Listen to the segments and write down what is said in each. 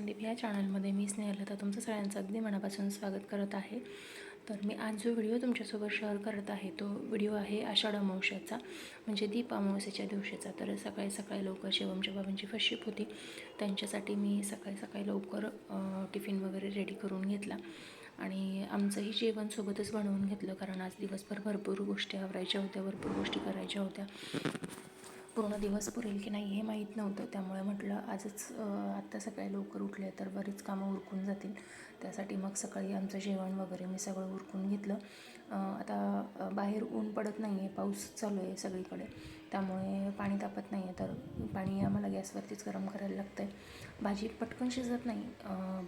संदीप या चॅनलमध्ये मी स्नेहलता तुमचं सगळ्यांचं अगदी मनापासून स्वागत करत आहे. तर मी आज जो व्हिडिओ तुमच्यासोबत शेअर करत आहे तो व्हिडिओ आहे आषाढ अमावस्याचा म्हणजे दीप अमावस्याच्या दिवशीचा. तर सकाळी सकाळी लवकर शिवमच्या बाबांची फशीप होती. त्यांच्यासाठी मी सकाळी सकाळी लवकर टिफिन वगैरे रेडी करून घेतला. आणि आमचंही जेवण सोबतच बनवून घेतलं कारण आज दिवसभर भरपूर गोष्टी आवरायच्या होत्या भरपूर गोष्टी करायच्या होत्या. पूर्ण दिवस पुरेल की नाही हे माहीत नव्हतं. त्यामुळे म्हटलं आजच आत्ता सकाळी लवकर उठले तर बरीच कामं उरकून जातील. त्यासाठी मग सकाळी आमचं जेवण वगैरे मी सगळं उरकून घेतलं. आता बाहेर ऊन पडत नाही आहे पाऊस चालू आहे सगळीकडे. त्यामुळे पाणी तापत नाही आहे तर पाणी आम्हाला गॅसवरतीच गरम करायला लागतं आहे भाजी पटकन शिजत नाही.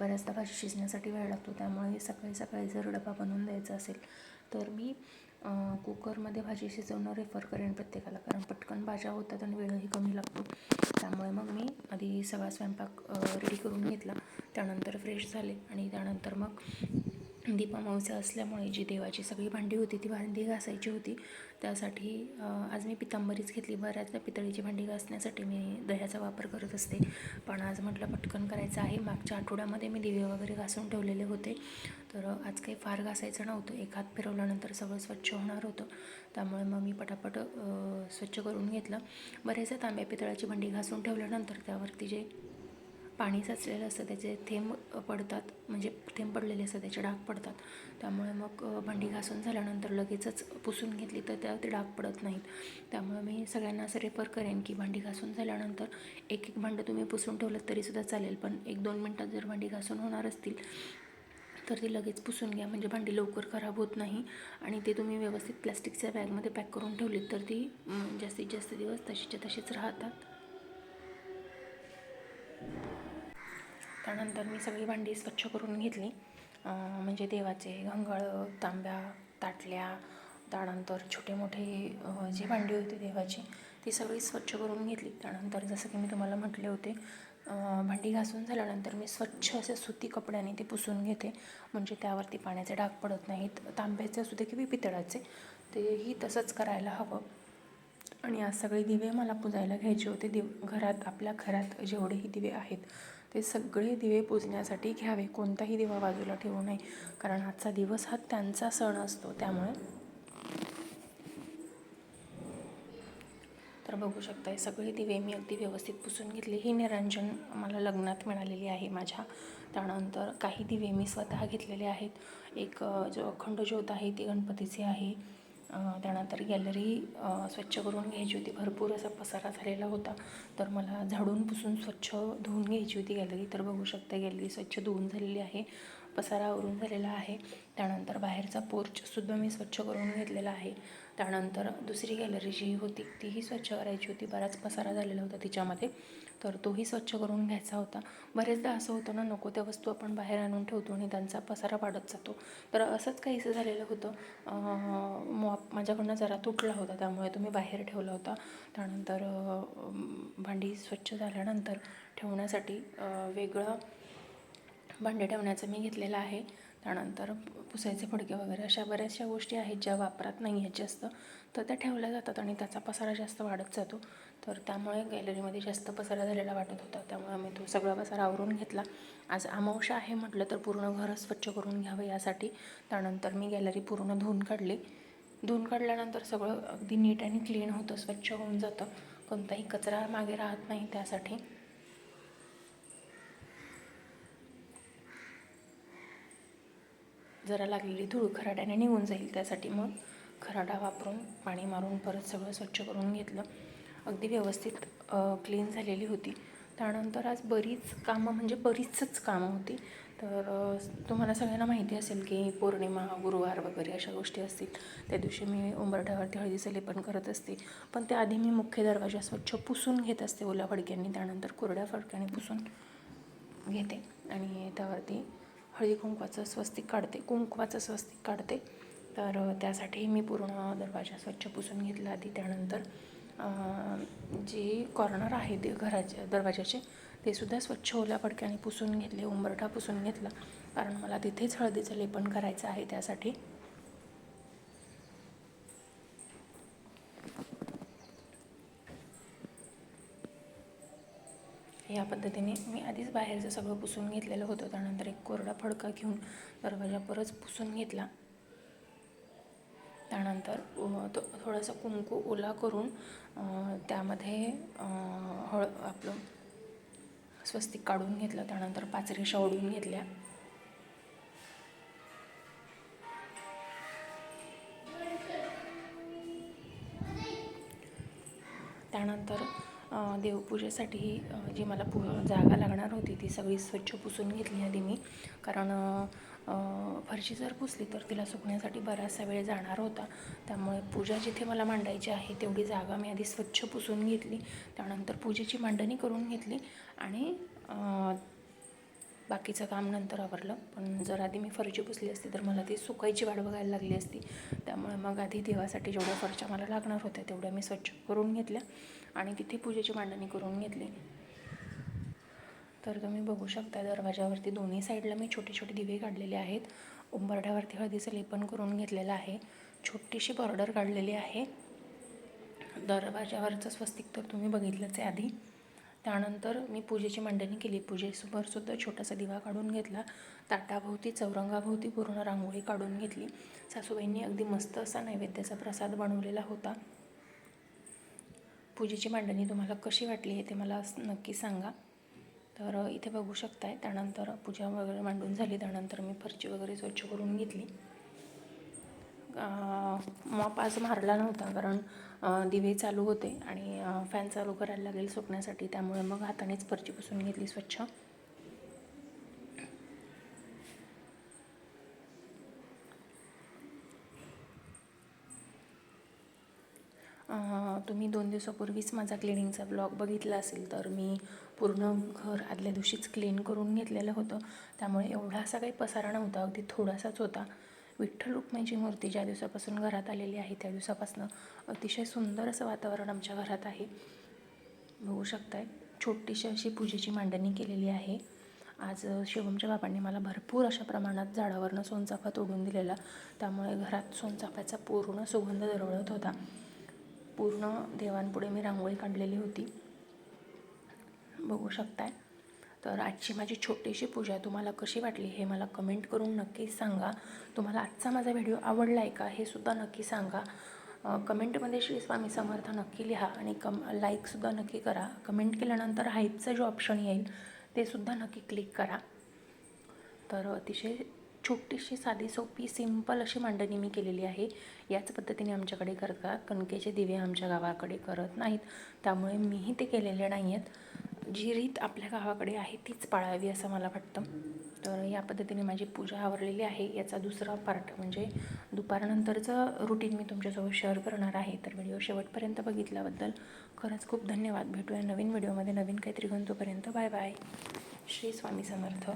बऱ्याचदा भाजी शिजण्यासाठी वेळ लागतो. त्यामुळे सकाळी सकाळी जर डबा बनवून द्यायचा असेल तर मी कुकरमध्ये भाजी शिजवणं रेफर करेन प्रत्येकाला कारण पटकन भाज्या होतात आणि वेळही कमी लागतो. त्यामुळे मग मी आधी सगळा स्वयंपाक रेडी करून घेतला. त्यानंतर फ्रेश झाले आणि त्यानंतर मग दीपामावस्या असल्यामुळे जी देवाची सगळी भांडी होती ती भांडी घासायची होती. त्यासाठी आज मी पितांबरीच घेतली. बऱ्याचदा पितळीची भांडी घासण्यासाठी मी दह्याचा वापर करत असते. पण आज म्हटलं पटकन करायचं आहे. मागच्या आठवड्यामध्ये मी दिवे वगैरे घासून ठेवलेले होते. तर आज काही फार घासायचं नव्हतं. एक हात फिरवल्यानंतर सगळं स्वच्छ होणार होतं. त्यामुळे मग मी पटापट स्वच्छ करून घेतलं. बरेचदा तांब्या पितळाची भांडी घासून ठेवल्यानंतर त्यावरती जे पाणी साचलेलं असतं त्याचे थेंब पडतात म्हणजे थेंब पडलेले असतात त्याचे डाग पडतात. त्यामुळे मग भांडी घासून झाल्यानंतर लगेचच पुसून घेतली तर त्यावरती डाग पडत नाहीत. त्यामुळे मी सगळ्यांना असं रेफर करेन की भांडी घासून झाल्यानंतर एक एक भांडं तुम्ही पुसून ठेवलं तरीसुद्धा चालेल पण एक दोन मिनटात जर भांडी घासून होणार असतील तर ती लगेच पुसून घ्या. म्हणजे भांडी लवकर खराब होत नाही आणि ते तुम्ही व्यवस्थित प्लॅस्टिकच्या बॅगमध्ये पॅक करून ठेवलीत तर ती जास्तीत जास्त दिवस तशीच्या तशीच राहतात. त्यानंतर मी सगळी भांडी स्वच्छ करून घेतली. म्हणजे देवाचे घंगळ तांब्या ताटल्या त्यानंतर छोटे मोठे जी भांडी होती देवाची ती सगळी स्वच्छ करून घेतली. त्यानंतर जसं की मी तुम्हाला म्हटले होते भांडी घासून झाल्यानंतर मी स्वच्छ असे सुती कपड्याने ते पुसून घेते. म्हणजे त्यावरती पाण्याचे डाग पडत नाहीत. तांब्याचे असू दे किंवा पितळाचे तेही तसंच करायला हवं. आणि आज सगळे दिवे मला पुजायला घ्यायचे होते. दिव घरात आपल्या घरात जेवढेही दिवे आहेत ते सगळे दिवे पुजण्यासाठी घ्यावे. कोणताही दिवा बाजूला ठेवू नये. कारण आजचा दिवस हा त्यांचा सण असतो. त्यामुळे तर बघू शकताय सगळे दिवे मी अगदी व्यवस्थित पुसून घेतले. ही निरंजन मला लग्नात मिळालेली आहे माझ्या. त्यानंतर काही दिवे मी स्वतः घेतलेले आहेत. एक जो अखंड ज्योत आहे ती गणपतीची आहे. त्यानंतर गॅलरी स्वच्छ करून घ्यायची होती. भरपूर असा पसारा झालेला होता. तर मला झाडून पुसून स्वच्छ धुवून घ्यायची होती गॅलरी. तर बघू शकता गॅलरी स्वच्छ धुवून झालेली आहे. पसारा आवरून झालेला आहे. त्यानंतर बाहेरचा पोर्चसुद्धा मी स्वच्छ करून घेतलेला आहे. त्यानंतर दुसरी गॅलरी जी होती तीही स्वच्छ करायची होती. बराच पसारा झालेला होता तिच्यामध्ये. तर तोही स्वच्छ करून घ्यायचा होता. बरेचदा असं होतं ना नको त्या वस्तू आपण बाहेर आणून ठेवतो आणि त्यांचा पसारा वाढत जातो. तर असंच काहीसं झालेलं होतं. मॉप माझ्याकडनं जरा तुटला होता त्यामुळे तुम्ही बाहेर ठेवला होता. त्यानंतर भांडी स्वच्छ झाल्यानंतर ठेवण्यासाठी वेगळं भांडे ठेवण्याचं मी घेतलेलं आहे. त्यानंतर पुसायचे फडके वगैरे अशा बऱ्याचशा गोष्टी आहेत ज्या वापरात नाही आहेत जास्त. तर त्या ठेवल्या जातात आणि त्याचा पसारा जास्त वाढत जातो. तर त्यामुळे गॅलरीमध्ये जास्त पसारा झालेला वाटत होता. त्यामुळे मी तो सगळा पसारा आवरून घेतला. आज अमावशा आहे म्हटलं तर पूर्ण घर स्वच्छ करून घ्यावं यासाठी. त्यानंतर मी गॅलरी पूर्ण धुवून काढली. धुवून काढल्यानंतर सगळं अगदी नीट आणि क्लीन होतं स्वच्छ होऊन जातं. कोणताही कचरा मागे राहत नाही त्यासाठी. जरा लागलेली धूळ खराड्याने निघून जाईल त्यासाठी मग खराडा वापरून पाणी मारून परत सगळं स्वच्छ करून घेतलं. अगदी व्यवस्थित क्लीन झालेली होती. त्यानंतर आज बरीच कामं म्हणजे बरीचच कामं होती. तर तुम्हाला सगळ्यांना माहिती असेल की पौर्णिमा गुरुवार वगैरे अशा गोष्टी असतील. त्या दिवशी मी उंबरठ्यावरती हळदीचं लेपन करत असते. पण त्याआधी मी मुख्य दरवाजा स्वच्छ पुसून घेत असते. ओल्या फडक्यांनी त्यानंतर कोरड्या फडक्याने पुसून घेते. आणि त्यावरती हळदी कुंकवाचं स्वस्तिक काढते कुंकवाचं स्वस्तिक काढते. तर त्यासाठी मी पूर्ण दरवाजा स्वच्छ पुसून घेतला आधी. त्यानंतर जे कॉर्नर आहे ते घराचे दरवाजाचे ते सुद्धा स्वच्छ ओल्या फडक्याने पुसून घेतले उंबरठा पुसून घेतला. कारण मला तिथेच हळदीचं लेपन करायचं आहे त्यासाठी. या पद्धतीने मी आधीच बाहेरचं सगळं पुसून घेतलेलं होतं. त्यानंतर एक कोरडा फडका घेऊन दरवाजा परत पुसून घेतला. त्यानंतर तो थोडासा कुंकू ओला करून त्यामध्ये हळ आपलं स्वस्तिक काढून घेतलं. त्यानंतर पाच रेषा ओढून घेतल्या. त्यानंतर देवपूजेसाठी जी मला पु जागा लागणार होती ती सगळी स्वच्छ पुसून घेतली आधी मी. कारण फरशी जर पुसली तर तिला सुकण्यासाठी बराचसा वेळ जाणार होता. त्यामुळे पूजा जिथे मला मांडायची आहे तेवढी जागा मी आधी स्वच्छ पुसून घेतली. त्यानंतर पूजेची मांडणी करून घेतली. आणि बाकीचं काम नंतर आवरलं. पण जर आधी मी फरची पुसली असती तर मला ती सुकायची वाट बघायला लागली असती. त्यामुळे मग आधी देवासाठी जेवढ्या फरच्या मला लागणार होत्या तेवढ्या मी स्वच्छ करून घेतल्या आणि तिथे पूजेची मांडणी करून घेतली. तर तुम्ही बघू शकता दरवाजावरती दोन्ही साईडला मी छोटे छोटे दिवे काढलेले आहेत. उंबरठ्यावरती हळदीचं लेपन करून घेतलेलं आहे. छोटीशी बॉर्डर काढलेली आहे. दरवाजावरचं स्वस्तिक तर तुम्ही बघितलंच आहे आधी. त्यानंतर मी पूजेची मांडणी केली. पूजेसमोर सुद्धा छोटासा दिवा काढून घेतला. ताटाभोवती चौरंगाभोवती पूर्ण रांगोळी काढून घेतली. सासूबाईंनी अगदी मस्त असा नैवेद्याचा प्रसाद बनवलेला होता. पूजेची मांडणी तुम्हाला कशी वाटली हे ते मला नक्की सांगा. तर इथे बघू शकताय. त्यानंतर पूजा वगैरे मांडून झाली. त्यानंतर मी फरची वगैरे स्वच्छ करून घेतली. मॉप आज मारला नव्हता कारण दिवे चालू होते आणि फॅन चालू करायला लागेल सुकण्यासाठी त्यामुळे मग हातानेच परची पुसून घेतली स्वच्छ. तुम्ही दोन दिवसापूर्वीच माझा क्लिनिंगचा ब्लॉग बघितला असेल तर मी पूर्ण घर आदल्या दिवशीच क्लीन करून घेतलेलं होतं. त्यामुळे एवढा असा काही पसारा नव्हता अगदी थोडासाच होता. विठ्ठल रुक्माईची मूर्ती ज्या दिवसापासून घरात आलेली आहे त्या दिवसापासून अतिशय सुंदर असं वातावरण आमच्या घरात आहे. बघू शकताय छोटीशी अशी पूजेची मांडणी केलेली आहे. आज शिवमच्या बाबांनी मला भरपूर अशा प्रमाणात झाडावरनं सोनचाफा तोडून दिलेला. त्यामुळे घरात सोनचाफ्याचा पूर्ण सुगंध दरवळत होता. पूर्ण देवांपुढे मी रांगोळी काढलेली होती. बघू शकताय तर आजची माझी छोटीशी पूजा तुम्हाला कशी वाटली हे मला कमेंट करून नक्कीच सांगा. तुम्हाला आजचा माझा व्हिडिओ आवडला आहे का हे सुद्धा नक्की सांगा. कमेंटमध्ये श्री स्वामी समर्थ नक्की लिहा आणि कम लाईकसुद्धा नक्की करा. कमेंट केल्यानंतर हाईपचं जो ऑप्शन येईल ते सुद्धा नक्की क्लिक करा. तर अतिशय छोटीशी साधी सोपी सिंपल अशी मांडणी मी केलेली आहे. याच पद्धतीने आमच्याकडे करतात. कणकेचे दिवे आमच्या गावाकडे करत नाहीत. त्यामुळे मीही ते केलेले नाही आहेत जी रीत आपल्या गावाकडे आहे तीच पाळावी असं मला वाटतं. तर या पद्धतीने माझी पूजा आवरलेली आहे. याचा दुसरा पार्ट म्हणजे दुपारनंतरचं रुटीन मी तुमच्यासोबत शेअर करणार आहे. तर व्हिडिओ शेवटपर्यंत बघितल्याबद्दल खरंच खूप धन्यवाद. भेटूया नवीन व्हिडिओमध्ये नवीन काहीतरी घेऊन तोपर्यंत बाय बाय श्री स्वामी समर्थ.